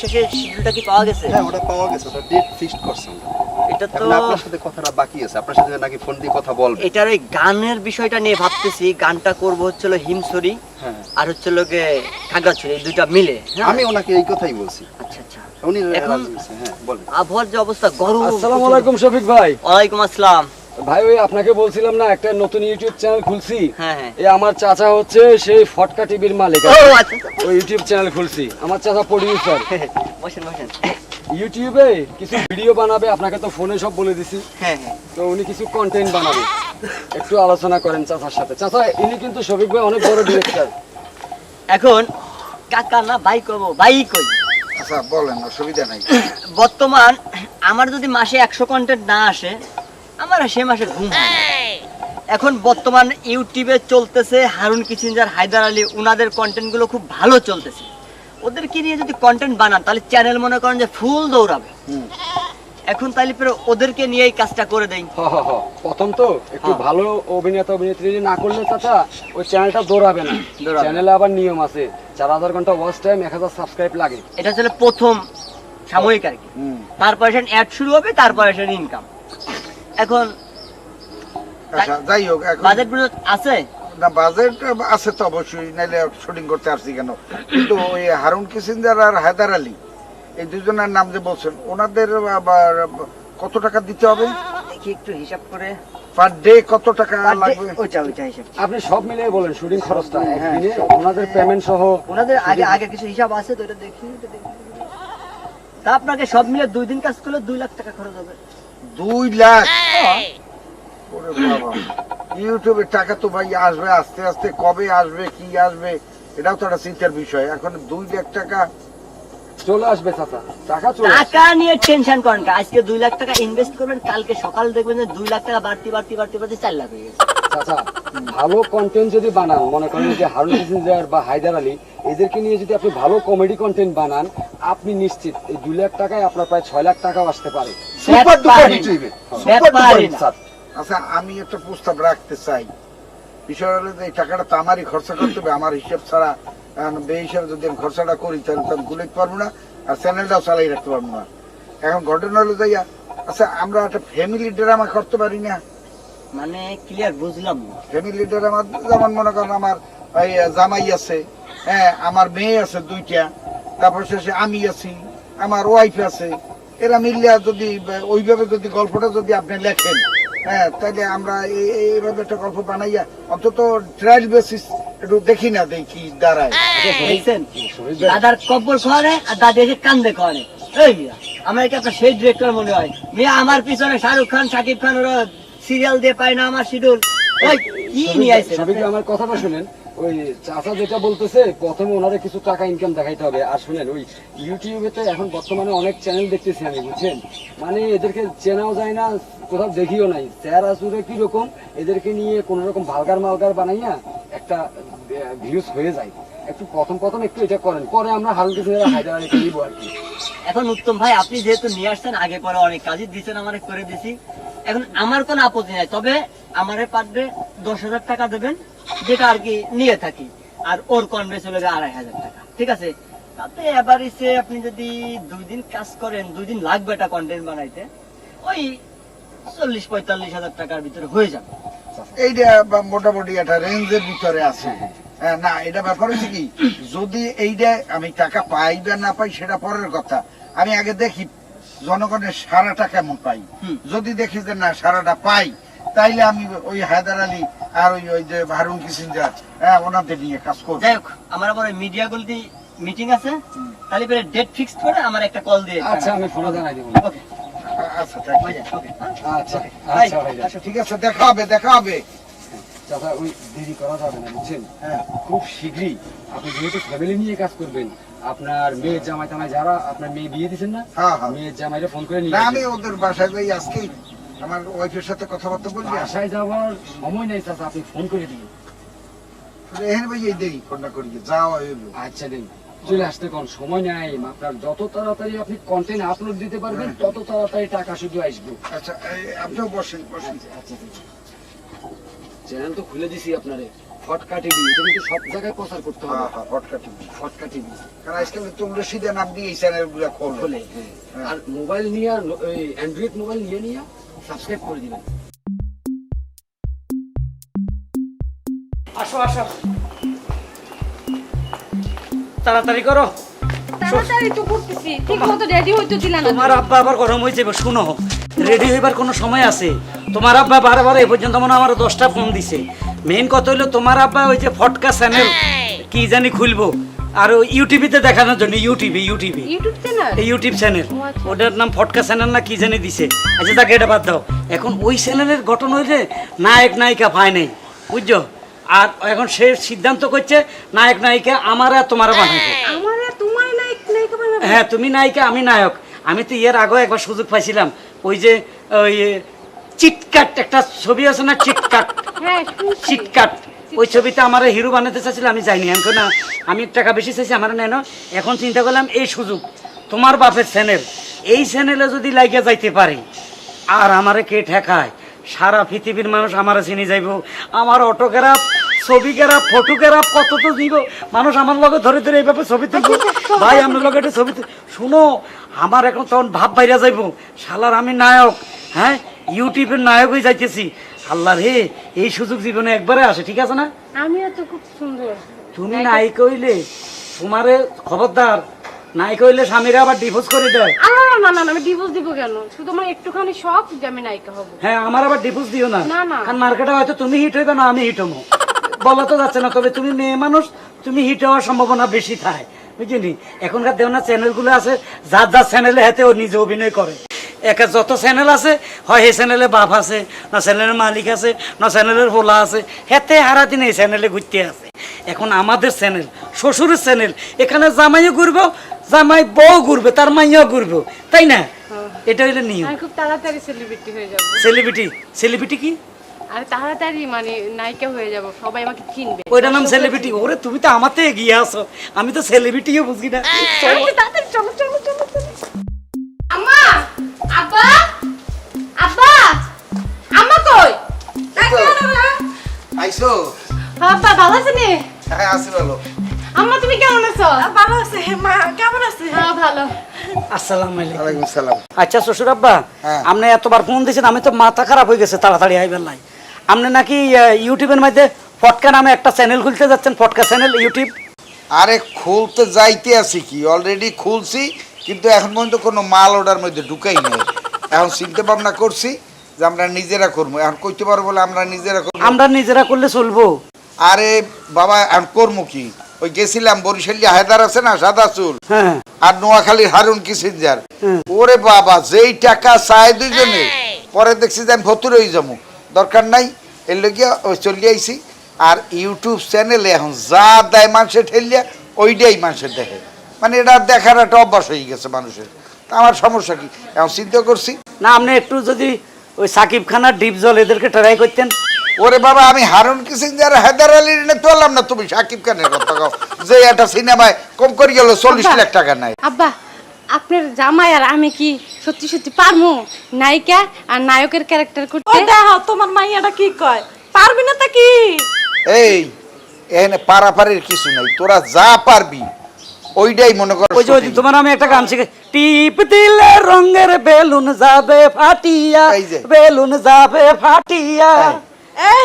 বিশ্বাসের শিডিউলটা কি পাওয়া গেছে? হ্যাঁ ওটা পাওয়া গেছে ওটা ডেট ফিক্সড করছে এটা তো আপনার সাথে কথাটা বাকি আছে আপনার সাথে নাকি ফোন দিয়ে কথা বলবে। এটার ওই গানের বিষয়টা নিয়ে ভাবতেছি গানটা করব হচ্ছিল হিমসরি হ্যাঁ। আর হচ্ছে লোকে খাগড়াছড়ি এই দুইটা মিলে। হ্যাঁ? আমি ওনাকে এই কথাই বলছি। আচ্ছা আচ্ছা। উনি এখন- হ্যাঁ বলেন। আবহাওয়ার যে অবস্থা গরম আসসালামু আলাইকুম শফিক ভাই। ওয়ালাইকুম আসসালাম। ভাই ওই আপনাকে বলছিলাম না একটা নতুন ইউটিউব চ্যানেল খুলছি। হ্যাঁ হ্যাঁ। এই আমার চাচা হচ্ছে সেই ফটকা টিভির মালিক। ও আচ্ছা আচ্ছা। ওই ইউটিউব চ্যানেল খুলছি। আমার চাচা প্রডিউসার বসেন বসেন। ইউটিউবে কিছু ভিডিও বানাবে আপনাকে তো ফোনে সব বলে দিছি। হ্যাঁ হ্যাঁ। তো উনি কিছু কন্টেন্ট বানাবে। একটু আলোচনা করেন চাচার সাথে। চাচা ইনি কিন্তু শফিক ভাই অনেক বড় ডিরেক্টর এখন কাকা না ভাই করব ভাই কই? আচ্ছা বলেন অসুবিধা নাই। বর্তমান আমার যদি মাসে একশো কন্টেন্ট না আসে আমার সে মাসে ঘুম এখন বর্তমান ইউটিউবে চলতেছে হারুন কিচিঞ্জার হায়দার আলী ওনাদের কন্টেন্টগুলো খুব ভালো চলতেছে। ওদেরকে নিয়ে যদি কন্টেন্ট বানান তাহলে চ্যানেল মনে করেন যে ফুল দৌড়াবে। এখন তাহলে পরে ওদেরকে নিয়েই কাজটা করে দেই। হ হ হ। প্রথম তো একটু হ্যাঁ। ভালো অভিনেতা অভিনেত্রী যদি না করলে চাচা ওই চ্যানেলটা দৌড়াবে না। চ্যানেলে আবার নিয়ম আছে চার হাজার ঘণ্টা ওয়াচ টাইম এক হাজার সাবস্ক্রাইব লাগে। এটা হচ্ছে প্রথম সাময়িক আর কি। তারপরে অ্যাড শুরু হবে তারপরে সেন ইনকাম এখন আচ্ছা যাই হোক এখন বাজেট আছে? না বাজেট আছে তো অবশ্যই নাইলে শুটিং করতে আসছি কেন? কিন্তু ওই হারুন কিসিঞ্জার আর হায়দার আলী এই দুজনের নাম যে বলছেন ওনাদের আবার কত টাকা দিতে হবে? দেখি একটু হিসাব করে। পার ডে কত টাকা লাগবে? ওইটা ওইটা হিসাব আপনি সব মিলিয়ে বলেন শুটিং খরচটা হ্যাঁ, একদিনে ওনাদের পেমেন্ট সহ ওনাদের আগে আগে কিছু হিসাব আছে তো এটা দেখি দেখি। তা আপনাকে সব মিলে দুই দিন কাজ করলে দুই লাখ টাকা খরচ হবে। দুই লাখ। ইউটিউবে টাকা তো ভাই আসবে আস্তে আস্তে কবে আসবে কি আসবে এটাও তো একটা চিন্তার বিষয়। এখন দুই লাখ টাকা চলে আসবে চাচা। টাকা চলে টাকা নিয়ে টেনশন করেন আজকে দুই লাখ টাকা ইনভেস্ট করবেন কালকে সকাল দেখবেন যে দুই লাখ টাকা বাড়তি বাড়তি বাড়তি বাড়তি চার লাখ হয়ে গেছে। চাচা ভালো কন্টেন্ট যদি বানান মনে করেন যে হারুন কিসিঞ্জার বা হায়দার আলী এদেরকে নিয়ে যদি আপনি ভালো কমেডি কন্টেন্ট বানান আপনি নিশ্চিত এই দুই লাখ টাকায় আপনার প্রায় ছয় লাখ টাকাও আসতে পারে। সুপার ডুপার হিট হইবে। সুপার ডুপার হিট আচ্ছা আমি একটা প্রস্তাব রাখতে চাই। বিষয় হলো যে এই টাকাটা তো আমারই খরচা করতে হবে। আমার হিসেব ছাড়া বে হিসাবে যদি আমি খরচাটা করি তাহলে তো আমি গুলাইতে পারব না আর চ্যানেলটাও চালাই রাখতে পারব না। এখন ঘটনা হলো যাইয়া আচ্ছা আমরা একটা ফ্যামিলি ড্রামা করতে পারি না। মানে ক্লিয়ার বুঝলাম। ফ্যামিলি ড্রামা যেমন মনে করেন আমার জামাই আছে হ্যাঁ আমার মেয়ে আছে দুইটা তারপর শেষে আমি আছি আমার ওয়াইফ আছে এরা মিললে যদি ওইভাবে যদি গল্পটা যদি আপনি লেখেন হ্যাঁ তাহলে আমরা এই- এই- এইভাবে একটা গল্প বানাইয়া অন্তত ট্রায়াল বেসিস একটু দেখি না দেখি দাঁড়ায়। দাদার কব্বর খাওয়ারে আর দাদি এসে কান্দে এই আমার এটা একটা সেই ডিরেক্টর মনে হয়। মিয়া আমার পিছনে শাহরুখ খান শাকিব খান ওরা সিরিয়াল দিয়ে পায় না আমার শিডিউল ওই কি নিয়ে আইছে? আমার কথাটা শুনেন। ওই চাচা যেটা বলতেছে প্রথমে ওনারে কিছু টাকা ইনকাম দেখাইতে হবে। আর শুনেন ওই ইউটিউবে তো এখন বর্তমানে অনেক চ্যানেল দেখতেছি আমি বুঝছেন? মানে এদেরকে চেনাও যায় না কোথাও দেখিও নাই। স্যার আসুরে কি রকম এদেরকে নিয়ে কোন রকম ভালগার মালগার বানাইয়া একটা ভিউজ হয়ে যায়। একটু প্রথম প্রথম একটু এটা করেন পরে আমরা হালকা হায়দার আলী নিব আর কি। এখন উত্তম ভাই আপনি যেহেতু নিয়ে আসছেন আগে পরে অনেক কাজই দিচ্ছেন আমারে করে দিছি। এখন আমার কোনো আপত্তি নাই তবে আমারে পার ডে দশ হাজার টাকা দেবেন যেটা আর কি নিয়ে থাকি। আর ওর কনভে চলে যায় আড়াই হাজার টাকা ঠিক আছে? তাতে এবার এসে আপনি যদি দুই দিন কাজ করেন দুই দিন লাগবে এটা কন্টেন্ট বানাইতে ওই চল্লিশ পঁয়তাল্লিশ হাজার টাকার ভিতরে হয়ে যাবে। এইটা মোটামুটি একটা রেঞ্জের ভিতরে আছে। হ্যাঁ, না এটা ব্যাপার হচ্ছে কি যদি এইটা আমি টাকা পাই বা না পাই সেটা পরের কথা। আমি আগে দেখি জনগণের সারাটা কেমন পাই? যদি দেখি যে না সারাটা পাই তাইলে আমি ওই হায়দার আলী আর ওই ওই যে হারুন কিসিঞ্জার হ্যাঁ ওনাদের নিয়ে কাজ করব। যাই হোক আমার আবার মিডিয়া গুলতে মিটিং আছে। তাহলে পরে ডেট ফিক্স করে আমার একটা কল দিয়ে আচ্ছা আমি ফোনে জানাই দিব। ওকে আচ্ছা। হয়ে আচ্ছা আচ্ছা আচ্ছা ঠিক আছে দেখা হবে দেখা হবে। চাচা ওই দেরি করা যাবে না বুঝছেন? হ্যাঁ। খুব শীঘ্রই আপনি যেহেতু ফ্যামিলি নিয়ে কাজ করবেন আপনার মেয়ের জামাই টামাই যারা আপনার মেয়ে বিয়ে দিচ্ছেন না? হ্যাঁ হ্যাঁ। মেয়ের জামাইরা ফোন করে নিয়ে আমি ওদের বাসায় যাই আজকেই আমার ওয়াইফের সাথে কথাবার্তা বলবি? বাসায় যাওয়ার সময় নেই চাচা আপনি ফোন করে দিন। এখানে ভাই এই ফোনটা করি যাওয়া হইল আচ্ছা চলে আসতে কোন সময় নেই। আপনার যত তাড়াতাড়ি আপনি কন্টেন্ট আপলোড দিতে পারবেন তত তাড়াতাড়ি টাকা শুধু আসবে। আচ্ছা আপনিও বসেন বসেন। আচ্ছা চ্যানেল তো খুলে দিছি আপনারে। ফটকা টিভি এটা কিন্তু সব জায়গায় প্রচার করতে হবে? হ্যাঁ হ্যাঁ ফটকা টিভি ফটকা টিভি কারণ আজকাল তোমরা সিধা নাম দিয়ে এই চ্যানেলগুলা খোলে। হ্যাঁ। আর মোবাইল নিয়ে অ্যান্ড্রয়েড মোবাইল নিয়ে নিয়ে সাবস্ক্রাইব করে দিবেন। আসো আসো। তাড়াতাড়ি করো। তাড়াতাড়ি তো করতেছি। ঠিক মতো রেডি হইতে দিলা না। তোমার আব্বা আবার গরম হয়ে যাবে শুনো। রেডি হইবার কোনো সময় আছে? তোমার আব্বা বারবার এই পর্যন্ত মনে হয় আমার দশটা ফোন দিছে। মেইন কথা হলো তোমার আব্বা ওই যে ফটকা চ্যানেল কি জানি খুলবো। আর ওই ইউটিভিতে দেখানোর জন্য ইউটিভি ইউটিভি ইউটিউব চ্যানেল এই ইউটিউব চ্যানেল। ওটার নাম ফটকা চ্যানেল না কি জানি দিছে। আচ্ছা তাকে এটা বাদ দাও। এখন ওই চ্যানেলের গঠন হয়েছে নায়ক নায়িকা পায় নাই। বুঝছ? আর এখন সে সিদ্ধান্ত করছে নায়ক নায়িকা আমার আর তোমার বানাবে। আমার আর তোমার নায়ক নায়িকা বানাবে? হ্যাঁ তুমি নায়িকা আমি নায়ক। আমি তো এর আগেও একবার সুযোগ পাইছিলাম। ওই যে ওই চিটকাট একটা ছবি আছে না চিটকাট? হ্যাঁ চিটকাট। ওই ছবিতে আমার হিরো বানাতে চাচ্ছিলাম আমি যাইনি। এখন না আমি টাকা বেশি চাইছি আমার নেন। এখন চিন্তা করলাম এই সুযোগ তোমার বাপের চ্যানেল। এই চ্যানেলে যদি লাইগে যাইতে পারে আর আমারে কে ঠেকায়? সারা পৃথিবীর মানুষ আমারে চিনি যাইব। আমার অটোগ্রাফ ছবিগ্রাফ ফটোগ্রাফ কত তো দিব মানুষ আমার লগে ধরে ধরে এইভাবে ছবি তুলবো। ভাই আমার লগে একটা ছবি শুনো আমার এখন তখন ভাব বাইরা যাইব। শালার আমি নায়ক হ্যাঁ? ইউটিউবের নায়ক হয়ে যাইতেছি। আল্লাহ রে এই সুযোগ জীবনে একবারে আসে ঠিক আছে না? আমিও তো খুব সুন্দর। তুমি নায়ক হইলে তোমারে খবরদার নায়ক হইলে স্বামীরা আবার ডিভোর্স করে দেয়। না না না, আমি ডিভোর্স দিব কেন? শুধু আমার একটুখানি শখ যে আমি নায়িকা হব। হ্যাঁ আমার আবার ডিভোর্স দিও না। না, না। কারণ মার্কেটে হয়তো তুমি হিট হইবে না আমি হিট হব। বলা তো যাচ্ছে না তবে তুমি মেয়ে মানুষ তুমি হিট হওয়ার সম্ভাবনা বেশি থাকে বুঝলি? এখনকার দেওনা চ্যানেলগুলো আছে যার যার চ্যানেলে হাতে ও নিজে অভিনয় করে। একা যত চ্যানেল আছে হয় সেই চ্যানেলে বাপ আছে না চ্যানেলের মালিক আছে না চ্যানেলের হোলা আছে হেতে হারা দিন এই চ্যানেলে ঘুরতে আছে। এখন আমাদের চ্যানেল শ্বশুরের চ্যানেল এখানে জামাইও ঘুরবো জামাই বউ ঘুরবে তার মাইয়াও ঘুরবো তাই না? এটা হইলে নিয়ম। খুব তাড়াতাড়ি সেলিব্রিটি হয়ে যাব। সেলিব্রিটি সেলিব্রিটি কি? আর তাড়াতাড়ি মানে নায়িকা হয়ে যাব সবাই আমাকে চিনবে। ওইটার নাম সেলিব্রিটি ওরে তুমি তো আমাতে এগিয়ে আসো আমি তো সেলিব্রিটিও বুঝি না। হ্যাঁ আসি ভালো আম্মা তুমি কেমন আছো? ভালো আছে মা কেমন আছে হ্যাঁ ভালো। আসসালাম আলাইকুম। সালাম। আচ্ছা শ্বশুর আব্বা হ্যাঁ। আপনি এতবার ফোন দিয়েছেন আমি তো মাথা খারাপ হয়ে গেছে তাড়াতাড়ি আইবেন নাই। আপনি নাকি ইউটিউবের মধ্যে ফটকা নামে একটা চ্যানেল খুলতে যাচ্ছেন ফটকা চ্যানেল ইউটিউব? আরে খুলতে যাইতে আছি কি? অলরেডি খুলছি কিন্তু এখন পর্যন্ত কোনো মাল ওটার মধ্যে ঢুকাই নাই। এখন চিন্তা ভাবনা করছি যে আমরা নিজেরা করব। এখন কইতে পারব বলে আমরা নিজেরা করব। আমরা নিজেরা করলে চলবো। আরে বাবা এখন করব কি? ওই গেছিলাম বরিশালিয়া হায়দার আছে না সাদা চুল হ্যাঁ। আর নোয়াখালীর হারুন কিসিনজার ওরে বাবা যেই টাকা চায় দুইজনে পরে দেখছি যে আমি ভতুর হয়ে যাব। দরকার নাই এর লগিয়া ওই চলে আইছি। আর ইউটিউব চ্যানেলে এখন যা দেয় মানুষের ঠেলিয়া ওইটাই মানুষের দেখে মানে এটা দেখার একটা অভ্যাস হয়ে গেছে মানুষের। তা আমার সমস্যা কি? এখন চিন্তা করছি। না আপনি একটু যদি ওই সাকিব খানার ডিপ জল এদেরকে ট্রাই করতেন। ওরে বাবা আমি হারুন কিসিনজার হায়দার আলীর এনে তোলাম না তুমি সাকিব খানের কথা কও। যে একটা সিনেমায় কম করে গেল চল্লিশ। লাখ টাকা নাই। আব্বা আপনার জামাই আর আমি কি সত্যি সত্যি পারমু? নায়িকা আর নায়কের ক্যারেক্টার করতে? ও দেখো তোমার মাইয়াটা কি কয়? পারবি না তা কি? এই এখানে পারাপারের কিছু নাই তোরা যা পারবি ওইটাই মনে কর ওই যে ওই তোমার আমি একটা গান শিখে টিপ দিলে রঙের বেলুন যাবে ফাটিয়া বেলুন যাবে ফাটিয়া।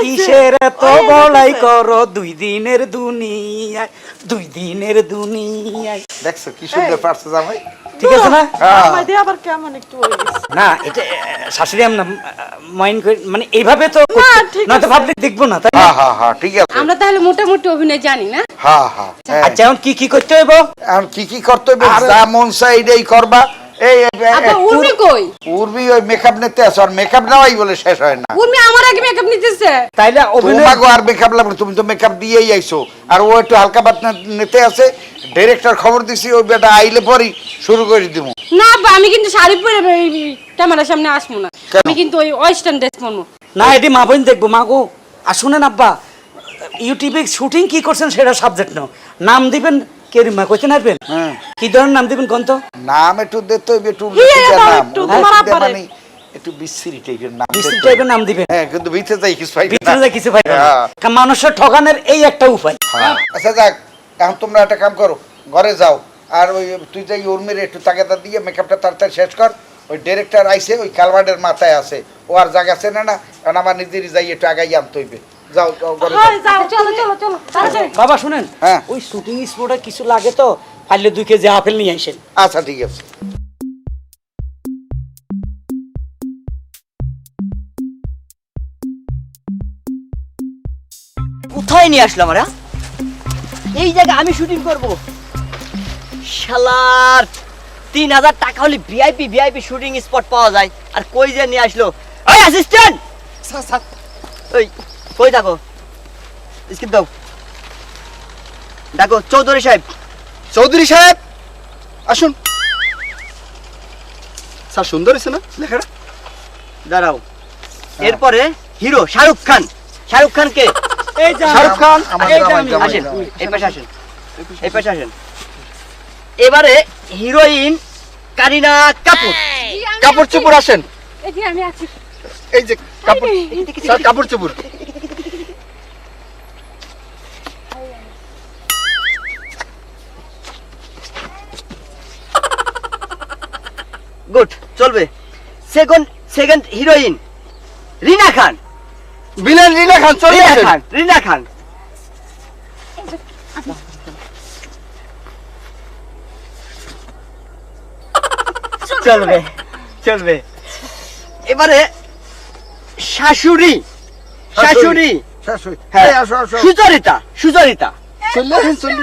কিসের তো ওই যে করো? দুই দিনের দুনিয়ায় দুই দিনের দুনিয়ায়। দেখছ কি সুন্দর পারছে জামাই? ঠিক আছে না। আমার দিয়ে আবার কেমন একটু হয়ে গেছে। না এটা শাশুড়ি আম না মাইন্ড মানে এইভাবে তো ঠিক নয়তো পাবলিক দেখব না তাই না? হ্যাঁ হ্যাঁ হ্যাঁ ঠিক আছে। আমরা তাহলে মোটামুটি অভিনয় জানি না? হ্যাঁ হ্যাঁ হ্যাঁ। আচ্ছা এখন কি কি করতে হইব? এখন কি কি করতে হবে যা মন চাই এটাই করবা। এই এই- উর্মি কই? উর্মি ওই মেকআপ নিতে আসো আর মেকআপ নেওয়াই বলে শেষ হয় না। উর্মি আমার আগে মেকআপ নিতেছে। তাইলে অভিনয় তোমাকে আর মেকআপ লাগবে তুমি তো মেকআপ দিয়েই আইছো। আর ও একটু হালকা পাতলা নিতে আছে ডিরেক্টর খবর দিছি ওই বেটা আইলে পরই শুরু করে দিব না আব্বা আমি কিন্তু শাড়ি পরে ক্যামেরার সামনে আসব না। আমি কিন্তু ওই ওয়েস্টার্ন ড্রেস পরবো। না এটি মা বোন দেখব। মা গো আর শুনেন আব্বা ইউটিউবে শুটিং কি করছেন সেটা সাবজেক্ট নাও নাম দিবেন কেরিমা কইতে নারবেন হ্যাঁ। কি ধরনের নাম দিবেন কোন নাম একটু দে তো একটু হিয়া নাম। মানে একটু বিশ্রী টাইপের নাম বিশ্রী টাইপের নাম দিবেন? হ্যাঁ কিন্তু ভিতরে যাই কিছু পাইবে ভিতরে না। কিছু পাইবে না। কা- মানুষের ঠকানোর এই একটা উপায়। আচ্ছা যাক এখন তোমরা একটা কাম করো ঘরে যাও। আর ওই তুই যাই উর্মির একটু তাগাদা দিয়ে মেকআপটা তাড়াতাড়ি শেষ কর। ওই ডিরেক্টর আইসে ওই কালভার্ডের মাথায় আছে। ও আর জায়গা চেনে না। কারণ আমার নিজেরই যাই একটু আগাই আনতে হইবে। যাও যাও যাও। যাও চলো চলো চলো তাড়াতাড়ি। বাবা শুনেন হ্যাঁ। ওই শুটিং স্পটে কিছু লাগে তো পারলে দুই কেজি আপেল নিয়ে আসেন। আচ্ছা ঠিক আছে। কোথায় নিয়ে আসলাম আমরা এই জায়গায় আমি শুটিং করব। শালার তিন হাজার টাকা হলে ভিআইপি ভিআইপি শুটিং স্পট পাওয়া যায়। আর কই যে নিয়ে আসলো? ওই অ্যাসিস্ট্যান্ট ওই কই থাকো স্কিপ দাও। ডাকো চৌধুরী সাহেব। চৌধুরী সাহেব আসুন। স্যার সুন্দর হয়েছে না লেখাটা? দাঁড়াও। এরপরে হিরো শাহরুখ খান। শাহরুখ খান কে? শাহরুখ খান আসেন এই পাশে আসেন। এই পাশে আসেন। এবারে হিরোইন কারিনা কাপুর। কাপড় চোপড় আসেন। এই যে আমি আছি। এই গুড চলবে। Second second heroine Rina Khan. Villain Rina Khan চলে রিনা খান রিনা খান। চলবে চলবে। এবারে শাশুড়ি শাশুড়ি। শাশুড়ি হ্যাঁ সুচরিতা সুচরিতা। চলে আসেন চলে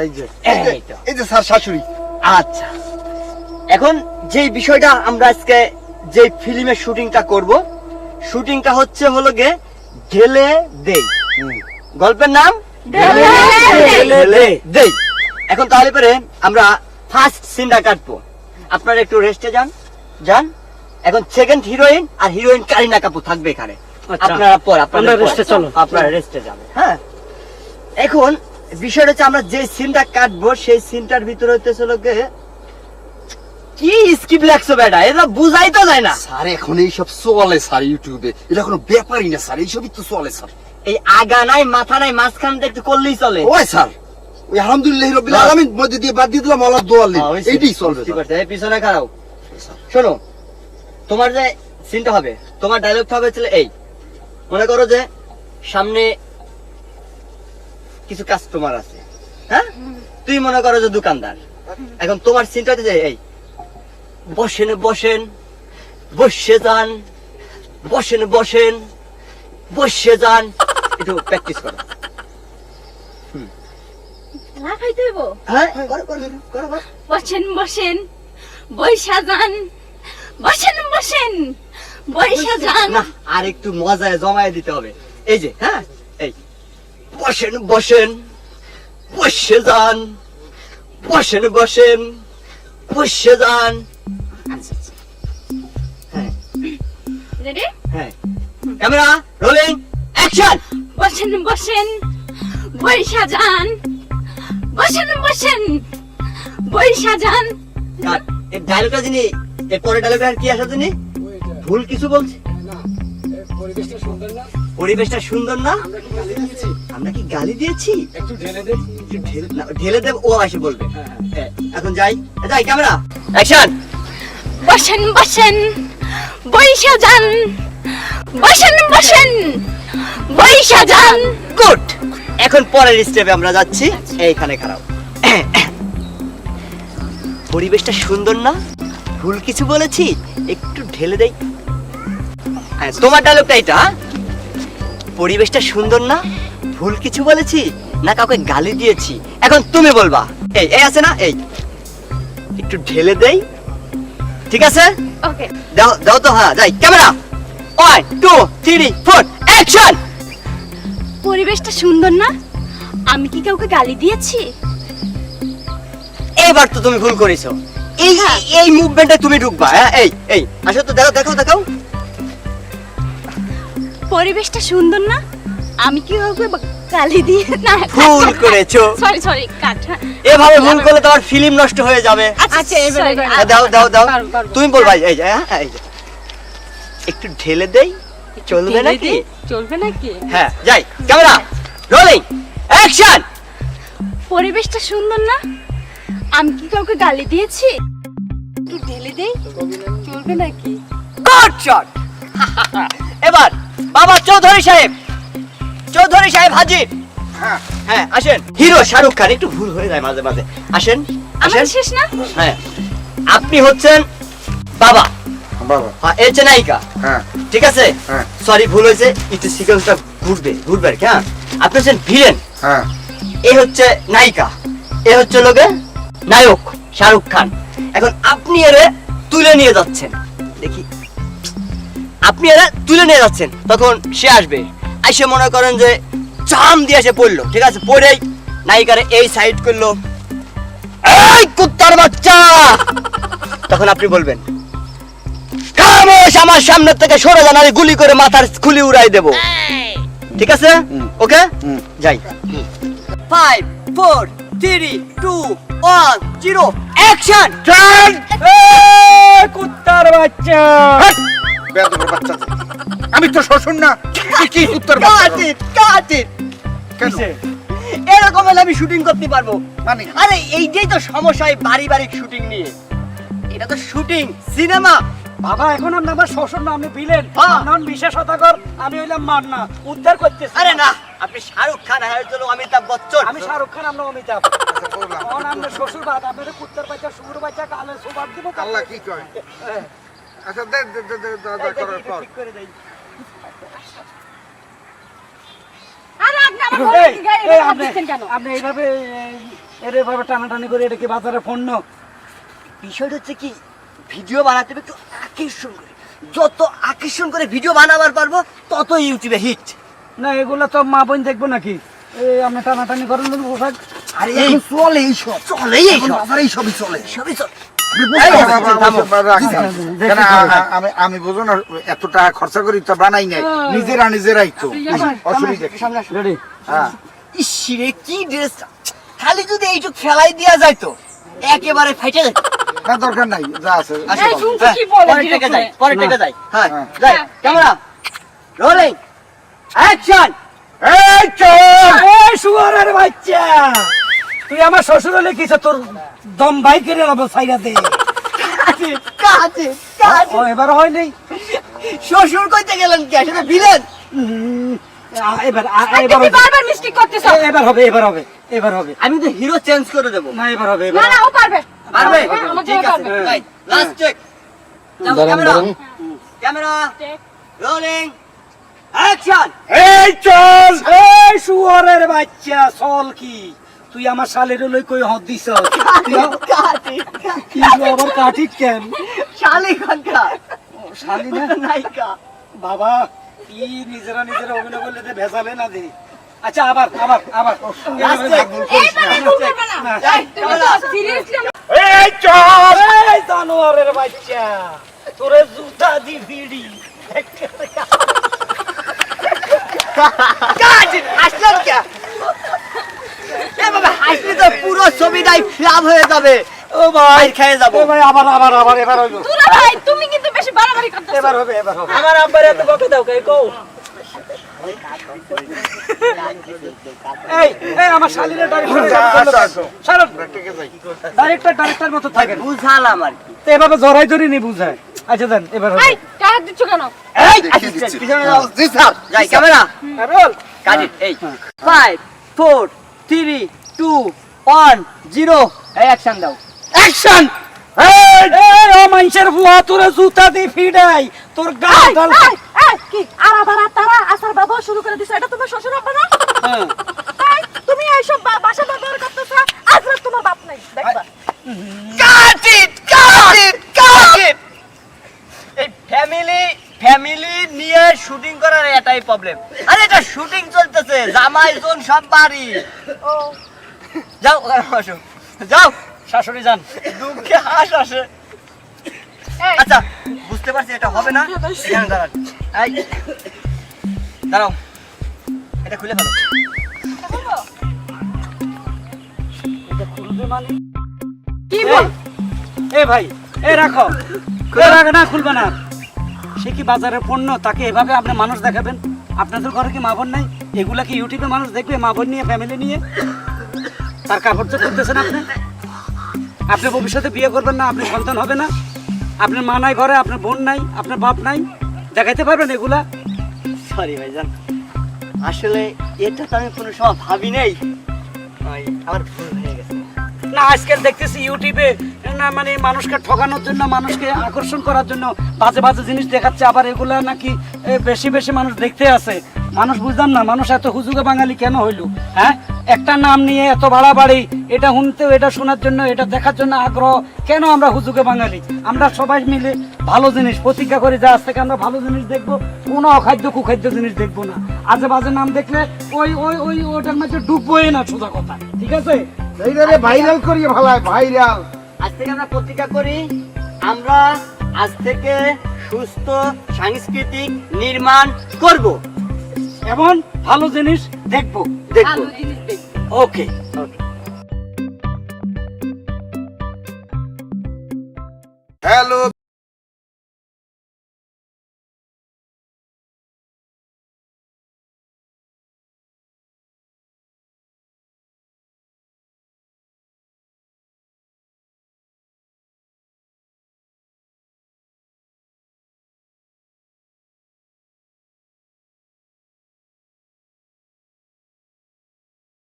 এই যে এই যে স্যার শাশুড়ি। আচ্ছা। এখন যে বিষয়টা আমরা আজকে যে ফিল্মের শুটিংটা করব শুটিংটা হচ্ছে হলো গে ঢেলে দেই। গল্পের নাম? ঢেলে দেই। এখন তাহলে পরে আমরা ফার্স্ট সিনটা কাটবো। আপনারা একটু রেস্টে যান। যান। এখন সেকেন্ড হিরোইন আর হিরোইন কারিনা কাপুর থাকবে এখানে। আচ্ছা। আপনারা পর আপনারা rest চলো। আপনারা রেস্টে যাবেন। হ্যাঁ। এখন বিষয়টা হচ্ছে আমরা যে সিনটা কাটবো সেই সিনটার ভিতরে হইতেছে লোকে কি স্কিপ লাগছো বেটা? এটা বুঝাই তো যায় না। স্যার এখন এইসব চলে স্যার ইউটিউবে। এটা কোনো ব্যাপারই না স্যার এইসবই তো চলে স্যার। এই আগা নাই মাথা নাই মাঝখান দিয়ে একটু করলেই চলে। ওই স্যার ওই আলহামদুলিল্লাহ রবিল বাস। আলামিন মধ্যে দিয়ে বাদ দিয়ে দিলাম আল্লাহ হ্যাঁ, এইটাই চলবে ঠিক আছে এই পিছনে শোনো তোমার যে সিনটা হবে তোমার ডায়লগটা হবে ছিল এই। মনে করো যে সামনে কিছু কাস্টমার আছে। হ্যাঁ? তুই মনে করো যে দোকানদার। এখন তোমার চিন্তা হচ্ছে যে এই। বসেন বসেন। বসে যান। বসেন বসেন। বসে যান। একটু প্র্যাকটিস করো বসেন বসেন। বৈশা যান। বসেন বসেন। বৈশা যান। না আর একটু মজায় জমায় দিতে হবে। এই যে হ্যাঁ এই। বসেন বসেন। বসে যান। বসেন বসেন। বসে যান। হ্যাঁ। রেডি? হ্যাঁ। ক্যামেরা রোলিং অ্যাকশন বসেন বসেন। বৈশা যান। বসেন বসেন। বৈশা যান। এই ডায়লগটা যিনি এর পরে ডায়লগটা কি আসা যিনি? ভুল কিছু বলছে? পরিবেশটা সুন্দর না। পরিবেশটা সুন্দর না? আমরা কি গালি দিয়েছি? আমরা কি গালি দিয়েছি? একটু ঢেলে ঢেলে দেব ও আসে বলবে। হ্যাঁ, হ্যাঁ, এখন যাই। যাই ক্যামেরা। অ্যাকশন বসেন বসেন। বৈশা যান। বসেন বসেন। বৈশা যান। গুড। এখন পরের স্টেপে আমরা যাচ্ছি। এইখানে খারাপ। পরিবেশটা সুন্দর না? ভুল কিছু বলেছি? একটু ঢেলে দেই। হ্যাঁ, তোমার ডায়লগটা এটা হ্যাঁ? পরিবেশটা সুন্দর না? ভুল কিছু বলেছি? না কাউকে গালি দিয়েছি। এখন তুমি বলবা। এই এই আছে না? এই। একটু ঢেলে দেই। ঠিক আছে? ওকে দাও দাও তো হ্যাঁ যাই camera! One two three four action পরিবেশটা সুন্দর না? আমি কি কাউকে গালি দিয়েছি? এইবার তো তুমি ভুল করেছ। এই এই মুভমেন্টে তুমি ঢুকবা হ্যাঁ এই এই আসো তো দেখো দেখো দেখো পরিবেশটা সুন্দর না? আমি কি কাউকে গালি দিয়ে না ভুল করেছ। Sorry sorry cut. এভাবে ভুল করলে তোমার ফিল্ম নষ্ট হয়ে যাবে। আচ্ছা এবারে হ্যাঁ, দাও দাও দাও। তুমি বল ভাই এই যে হ্যাঁ, এই যে। একটু ঢেলে দেই। চলবে নাকি? চলবে নাকি? হ্যাঁ যাই ক্যামেরা রোলিং অ্যাকশন পরিবেশটা সুন্দর না? আমি কি কাউকে গালি দিয়েছি? একটু ঢেলে দেই? চলবে নাকি? গুড শট এবার বাবা চৌধুরী সাহেব চৌধুরী সাহেব হাজির। হ্যাঁ। হ্যাঁ আসেন। হিরো শাহরুখ খান একটু ভুল হয়ে যায় মাঝে মাঝে। আসেন আসেন। শেষ না? হ্যাঁ। আপনি হচ্ছেন বাবা। বাবা। হ্যাঁ এই হচ্ছে নায়িকা। হ্যাঁ। ঠিক আছে? হ্যাঁ। সরি ভুল হয়েছে। একটু সিকোয়েন্সটা ঘুরবে ঘুরবে আর কি হ্যাঁ? আপনি হচ্ছেন ভিলেন। হ্যাঁ। এ হচ্ছে নায়িকা। এ হচ্ছে লোকে নায়ক শাহরুখ খান। এখন আপনি এরে তুলে নিয়ে যাচ্ছেন। দেখি। আপনি এরা তুলে নিয়ে যাচ্ছেন তখন সে আসবে। এসে মনে করেন যে জাম দিয়ে এসে পড়ল ঠিক আছে? পড়েই নায়িকারে এই সাইড করল। এই কুত্তার বাচ্চা! তখন আপনি বলবেন খামোশ আমার সামনে থেকে সরে যান আমি গুলি করে মাথার খুলি উড়াই দেব। ঠিক আছে? ওকে? যাই। Five four three two one zero action কুত্তার কি উত্তর এরকম হলে আমি শুটিং করতে পারব। মানে? আরে এইটাই তো সমস্যা এই পারিবারিক শুটিং নিয়ে। এটা তো শুটিং সিনেমা বাবা এখন আপনি আমার শ্বশুর না আপনি বিলেন হ্যাঁ। নন বিশেষ হতাকর আমি হইলাম মার না। উদ্ধার করতেছি। আরে না আপনি শাহরুখ খান হ্যাঁ চলো অমিতাভ বচ্চন। আমি শাহরুখ খান আমরা অমিতাভ। আচ্ছা, বললাম। শ্বশুর বাদ আপনার কুত্তার বাচ্চা শুকুর বাচ্চা কালে সুবার দিব। আল্লাহ কি কয়? আচ্ছা দে দে দে দে দা দা করার পর ঠিক করে দেই আরে আপনি আমার গায়ে হাত দিচ্ছেন কেন? আপনি এইভাবে এর এভাবে টানাটানি করে এটা কি বাজারে পণ্য? বিষয়টা হচ্ছে কি ভিডিও বানাতে হবে একটু আকর্ষণ করে। যত আকর্ষণ করে ভিডিও বানাবার পারব তত ইউটিউবে হিট না এগুলো তো মা বোন দেখব নাকি? এই আপনি টানাটানি করেন না পোশাক। আরে এই। চলে এইসব। চলে এইসব। বাবার এই সবই চলে। সবই চলে। আমি আমি বুঝো না এত টাকা খরচা করি তো বানাই নাই। নিজেরা নিজেরাই তো। অসুবিধা। কি? হ্যাঁ। ইসিরে কি ড্রেস খালি যদি এইটুক ফেলাই দেওয়া যায় তো একেবারে ফাইটে যায়। না দরকার নাই যা আছে আসো এই, হ্যাঁ, কি বলে? পরের থেকে যাই পরের থেকে যাই। হ্যাঁ হ্যাঁ। যাই ক্যামেরা। রোলিং অ্যাকশন এই চল! এই শুয়ারের বাচ্চা! তুই আমার শ্বশুর হলে কিসে তোর দম ভাই কেড়ে নেব সাইডা দে ও এবার হয়নি শ্বশুর কইতে গেলেন কে? সেটা ভিলেন? এবার এই, এবার বারবার মিস্টেক করতেছো। এবার হবে এবার হবে এবার হবে। আমি তো হিরো চেঞ্জ করে দেবো। না এবার হবে না না ও পারবে। পারবে? হ্যাঁ, ঠিক আছে last check camera camera rolling action এই চল এই শুয়ারের বাচ্চা চল কি? তুই আমার শালের লই কই হদ দিছ? আ- কাজে কি আবার কাটিত কেন? শালি খানকা। শালি না? নায়িকা। বাবা কি নিজেরা নিজেরা অভিনয় করলে যে ভেজালে না দে। আচ্ছা আবার আবার আবার। এই চল। এই জানোয়ারের বাচ্চা তোরে জুতা দি ভিড়ি কাজে হাসলেন কে? এভাবে হাসলে তো পুরো ছবিটাই ফ্লাপ হয়ে যাবে। ও ভাই খেয়ে যাব। ও ভাই আবার আবার আবার এবার দুলা ভাই তুমি কিন্তু বেশি বাড়াবাড়ি করতেছো। এবার হবে এবার হবে। আমার আব্বার এত বকে দাও কে কও। এই এই আমার শালিরে ডাইরেক্টর ডাইরেক্টর ডাইরেক্টর মতো থাকেন। বুঝালাম আর কি। তো এভাবে জড়াই ধরে নি বুঝায়। আচ্ছা দেন এবার হবে। এই দিচ্ছ কেন? এই পিছনে যাও। জি স্যার। যাই ক্যামেরা। রোল কাট এই five four three two one zero action দাও। অ্যাকশন এই এই ও মানুষের বুয়া তোরে জুতা দি ফিডাই। তোর গাল গাল এই, এই, কি? আরা বারা তারা আসার ব্যবহার শুরু করে দিছো। এটা তোমার শ্বশুর আব্বা না? হ্যাঁ। তুমি এইসব বাসা ব্যবহার করতেছো। আজ রাত তোমার বাপ নাই। দেখবা। কাট ইট কাট ইট কাট ইট এই ফ্যামিলি ফ্যামিলি নিয়ে শুটিং করার এটাই প্রবলেম আরে এটা শুটিং চলতেছে জামাই জোন সব বাড়ি। যাও বসো। যাও শাশুড়ি যান। দুঃখে হাস আসে। আচ্ছা বুঝতে পারছি এটা হবে না। এখানে দাঁড়ান। এই দাঁড়াও। এটা খুলে ফেলো। এটা খুলবে মানে? কি এই, বল এ ভাই এ রাখো। এ রাখো না খুলবে না। সে কি বাজারের পণ্য? তাকে এভাবে আপনি মানুষ দেখাবেন? আপনাদের ঘরে কি মা বোন নাই? এগুলা কি ইউটিউবে মানুষ দেখবে মা বোন নিয়ে ফ্যামিলি নিয়ে? তার কাপড় চোখ করতেছেন আপনি? আপনি ভবিষ্যতে বিয়ে করবেন না আপনি সন্তান হবে না। আপনার মা নাই ঘরে আপনার বোন নাই আপনার বাপ নাই। দেখাইতে পারবেন এগুলা? সরি ভাইজান। আসলে এটা তো আমি কোনো সময় ভাবি নাই। আমার ভুল হয়ে গেছে। না আজকাল দেখতেছি ইউটিউবে না মানে মানুষকে ঠকানোর জন্য মানুষকে আকর্ষণ করার জন্য বাজে বাজে জিনিস দেখাচ্ছে আবার এগুলা নাকি বেশি বেশি মানুষ দেখতে আসে। মানুষ বুঝলাম না মানুষ এত হুজুগে বাঙালি কেন হইল হ্যাঁ? একটা নাম নিয়ে এত বাড়াবাড়ি এটা শুনতে এটা শোনার জন্য এটা দেখার জন্য আগ্রহ কেন আমরা হুজুগে বাঙালি? আমরা সবাই মিলে ভালো জিনিস প্রতিজ্ঞা করি যে আজ থেকে আমরা ভালো জিনিস দেখব কোনো অখাদ্য কুখাদ্য জিনিস দেখব না। আজে বাজে নাম দেখলে ওই ওই ওই ওটার মধ্যে ডুববোই না সোজা কথা ঠিক আছে? ভাইরাল করিয়ে ভালাই ভাইরাল আজ থেকে আমরা প্রতিজ্ঞা করি। আমরা আজ থেকে সুস্থ সাংস্কৃতিক নির্মাণ করব। এবং ভালো জিনিস দেখব। দেখব। ভালো জিনিস দেখব। ওকে। হ্যালো